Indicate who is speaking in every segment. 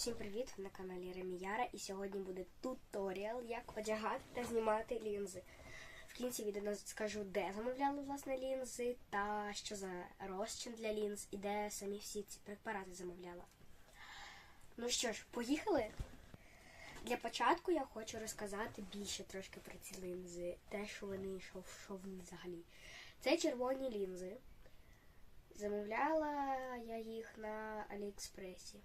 Speaker 1: Всім привіт! Ви на каналі Реміяра і сьогодні буде туторіал, як одягати та знімати лінзи. В кінці відео скажу, де замовляли власне лінзи та що за розчин для лінз і де самі всі ці препарати замовляла. Ну що ж, поїхали? Для початку я хочу розказати більше трошки про ці лінзи, те, що вони, що, що вони взагалі. Це червоні лінзи. Замовляла я їх на Аліекспресі.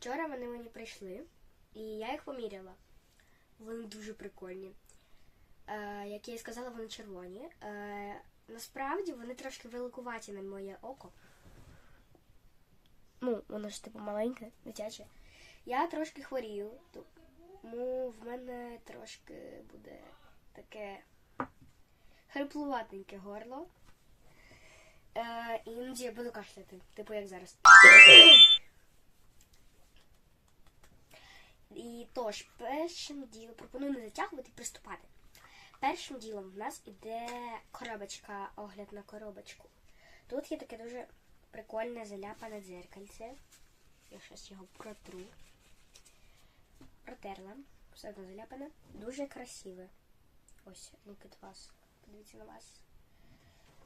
Speaker 1: Вчора вони мені прийшли, і я їх поміряла. Вони дуже прикольні. Е, як я і сказала, вони червоні. Е, насправді вони трошки великуваті на моє око. Ну, воно ж типу маленьке, дитяче. Я трошки хворію, тому в мене трошки буде таке хриплуватеньке горло. Е, іноді я буду кашляти, типу як зараз. І тож, першим ділом пропоную не затягувати приступати. Першим ділом в нас іде коробочка, огляд на коробочку. Тут є таке дуже прикольне заляпане дзеркальце. Я щось його протру. Протерла. Все одно заляпане. Дуже красиве. Ось, at вас. Подивіться на вас.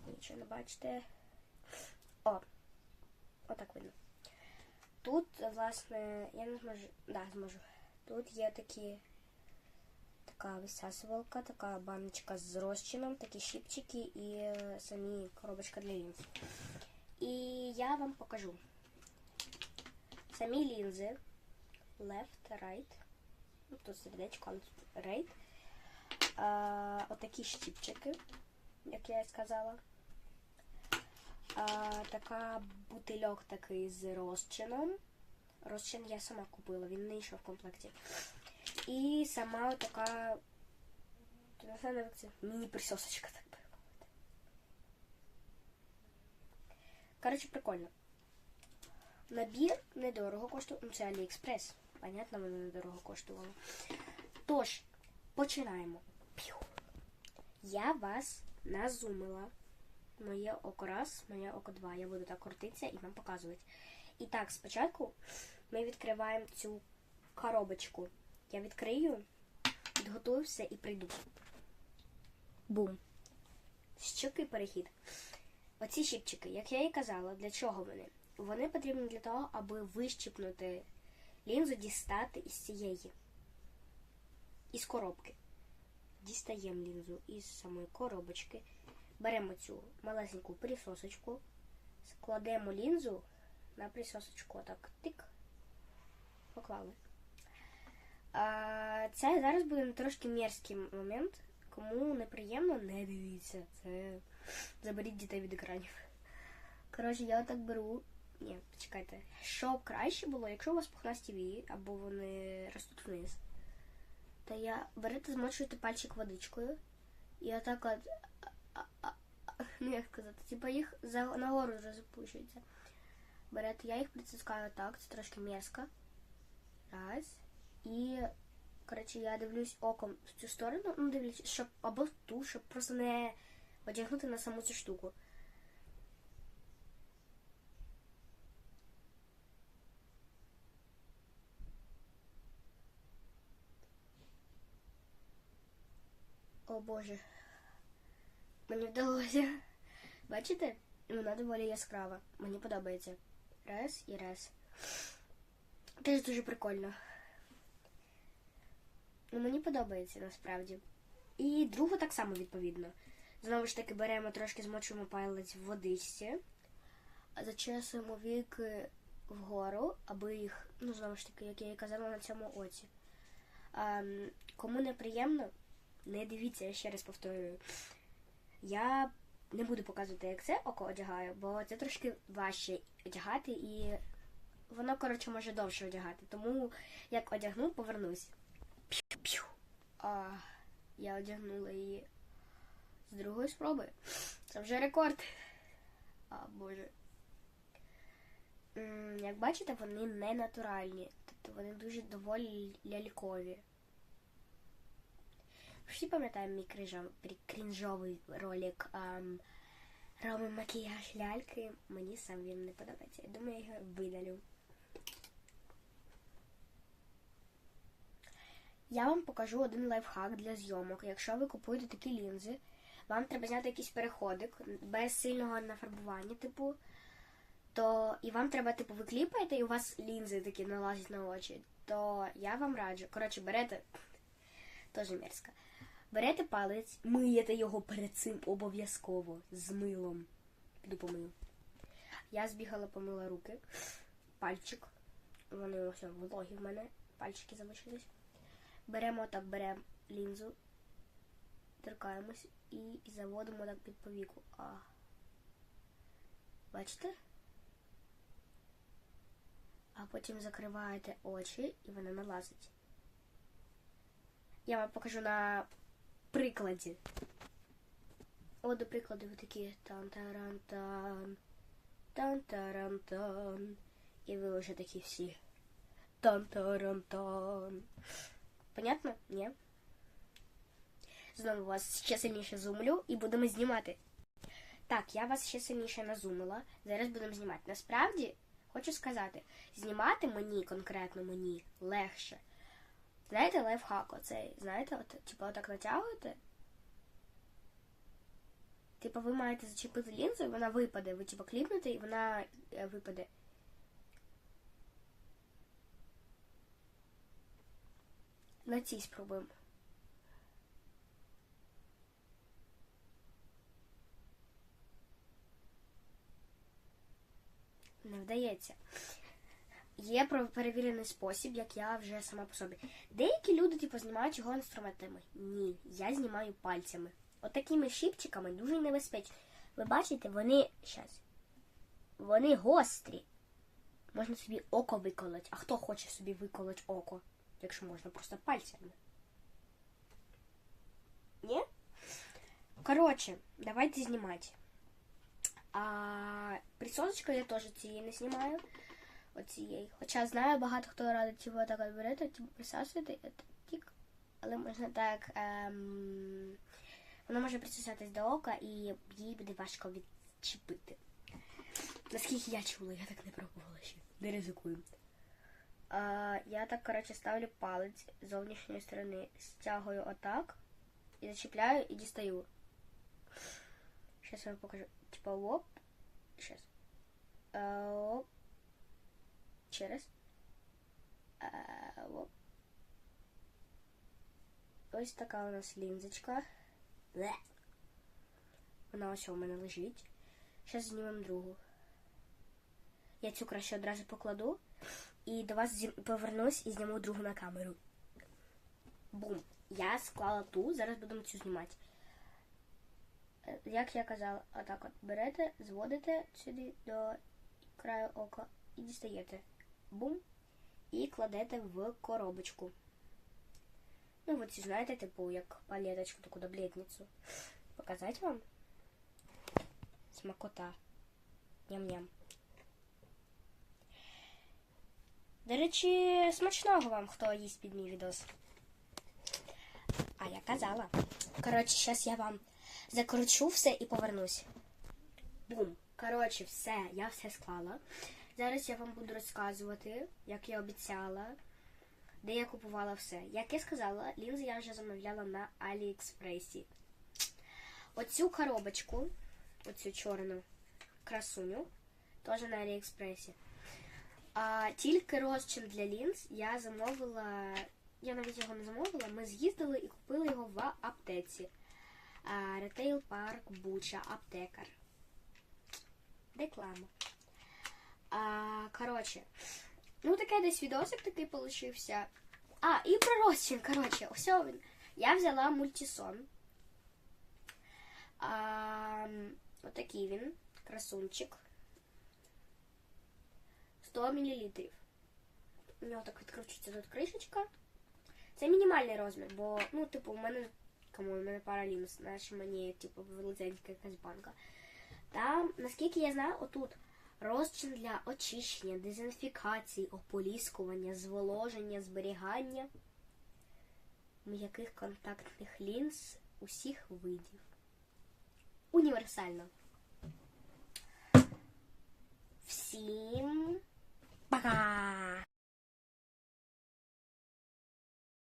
Speaker 1: Нічого не бачите. О! Отак видно. Тут, власне, я не зможу. Да, зможу. Тут є такі така висасувалка, така баночка з розчином, такі щипчики і е, самі коробочка для лінз. І я вам покажу. Самі лінзи. Left, right. Ну, тут сердечко, але тут right. А, отакі щипчики, як я і сказала. Така бутильок такий з розчином. Розчин я сама купила, він не йшов в комплекті. І сама така міні-присосочка, так би мовити. Коротше, прикольно. Набір недорого коштував. Ну, це Аліекспрес. Понятно, воно недорого коштувало. Тож, починаємо. Я вас назумила. Моє око раз, моє око два. Я буду так крутитися і вам показувати. І так, спочатку ми відкриваємо цю коробочку. Я відкрию, підготую все і прийду. Бум. Щокий перехід. Оці щипчики, як я і казала, для чого вони? Вони потрібні для того, аби вищипнути лінзу, дістати із цієї. Із коробки. Дістаємо лінзу із самої коробочки. Беремо цю малесеньку присосочку, складемо лінзу на присосочку. Отак тик. Поклали. А, Це зараз буде трошки мерзкий момент. Кому неприємно, не дивіться. Це заберіть дітей від екранів. Коротше, я отак беру. Ні, почекайте. Щоб краще було, якщо у вас пухнасті вії, або вони ростуть вниз, то я берете, змочуєте пальчик водичкою. І отак от. Ну, як сказати, типа їх за нагору вже запущується. Берете, я їх притискаю так, це трошки мерзко. Раз. І, коротше, я дивлюсь оком в цю сторону, ну, дивлюсь, щоб або ту, щоб просто не одягнути на саму цю штуку. О боже. Мені вдалося. Бачите? Вона доволі яскрава. Мені подобається. Раз і раз. Теж дуже прикольно. Ну, мені подобається насправді. І другу так само відповідно. Знову ж таки, беремо трошки змочуємо палець в водичці, зачесуємо віки вгору, аби їх, ну, знову ж таки, як я і казала на цьому оці. А, кому неприємно, не дивіться, я ще раз повторюю. Я не буду показувати, як це око одягаю, бо це трошки важче одягати і воно, коротше, може довше одягати. Тому як одягну, повернусь. А, я одягнула її з другої спроби. Це вже рекорд. А, боже. Як бачите, вони не натуральні. Тобто вони дуже доволі лялькові. Всі пам'ятаємо мій крінжов- крінжовий ролик ем, робимо макіяж ляльки. Мені сам він не подобається. Я думаю, я його видалю. Я вам покажу один лайфхак для зйомок. Якщо ви купуєте такі лінзи, вам треба зняти якийсь переходик без сильного нафарбування, типу. То і вам треба, типу, ви кліпаєте, і у вас лінзи такі налазять на очі. То я вам раджу. Коротше, берете. Тоже мерзко. Берете палець, миєте його перед цим обов'язково з милом. Піду помию. Я збігала, помила руки. Пальчик. Вони ось вологі в мене. Пальчики залишились. Беремо так, беремо лінзу, торкаємось і заводимо так під повіку. А. Бачите? А потім закриваєте очі і вона налазить. Я вам покажу на прикладі. От, до прикладу, ви такі тан-таран-тан, тан-таран-тан. І ви вже такі всі. Тан-таран-тан. Понятно? Ні? Знову вас ще сильніше зумлю і будемо знімати. Так, я вас ще сильніше назумила. Зараз будемо знімати. Насправді, хочу сказати, знімати мені, конкретно мені, легше. Знаєте, лайфхак оцей, знаєте, от, типу, отак натягуєте. Типу, ви маєте зачепити лінзу, і вона випаде. Ви типу кліпнете, і вона е, випаде. На цій спробуємо. Не вдається. Є перевірений спосіб, як я вже сама по собі. Деякі люди, типу, знімають його інструментами. Ні, я знімаю пальцями. Отакими щипчиками дуже небезпечно. Ви бачите, вони щас. Вони гострі. Можна собі око виколоть. А хто хоче собі виколоть око? Якщо можна просто пальцями. Ні? Коротше, давайте знімати. А присосочкою я теж цієї не знімаю. Оцієї. Хоча знаю, багато хто радить типу, так от берете, типу, присасуєте, тік. Але можна так. Ем... Воно може присосатись до ока і їй буде важко відчепити. Наскільки я чула, я так не пробувала ще. Не ризикую. А, я так, коротше, ставлю палець з зовнішньої сторони, стягую отак і зачіпляю і дістаю. Я вам покажу. Типа. Сейчас. Е, Оп. Ще раз. Е, Оп. Ось така у нас лінзочка. Бле. Вона ось у мене лежить. Зараз знімемо другу. Я цю краще одразу покладу. І до вас повернусь і зніму другу на камеру. Бум. Я склала ту, зараз будемо цю знімати. Е, Як я казала, отак от берете, зводите сюди до краю ока і дістаєте. Бум. І кладете в коробочку. Ну, ви ці знаєте, типу, як палеточку, таку доблетницю. Показати вам? Смакота. Ням-ням. До речі, смачного вам, хто їсть під мій відос. А я казала. Коротше, зараз я вам закручу все і повернусь. Бум. Коротше, все, я все склала. Зараз я вам буду розказувати, як я обіцяла, де я купувала все. Як я сказала, лінзи я вже замовляла на Аліекспресі. Оцю коробочку, оцю чорну красуню, теж на Аліекспресі. А тільки розчин для лінз я замовила. Я навіть його не замовила. Ми з'їздили і купили його в аптеці. Ретейл парк Буча, аптекар. Реклама. А, коротше, ну таке десь відосик такий получився. А, і про розчин, коротше, ось він. Я взяла мультисон. А, отакий він, красунчик. 100 мл. У нього так відкручується тут кришечка. Це мінімальний розмір, бо, ну, типу, у мене кому у мене пара лінз, знаєш, мені, типу, величенька якась банка. Там, наскільки я знаю, отут розчин для очищення, дезінфікації, ополіскування, зволоження, зберігання м'яких контактних лінз усіх видів. Універсально. Всім пока!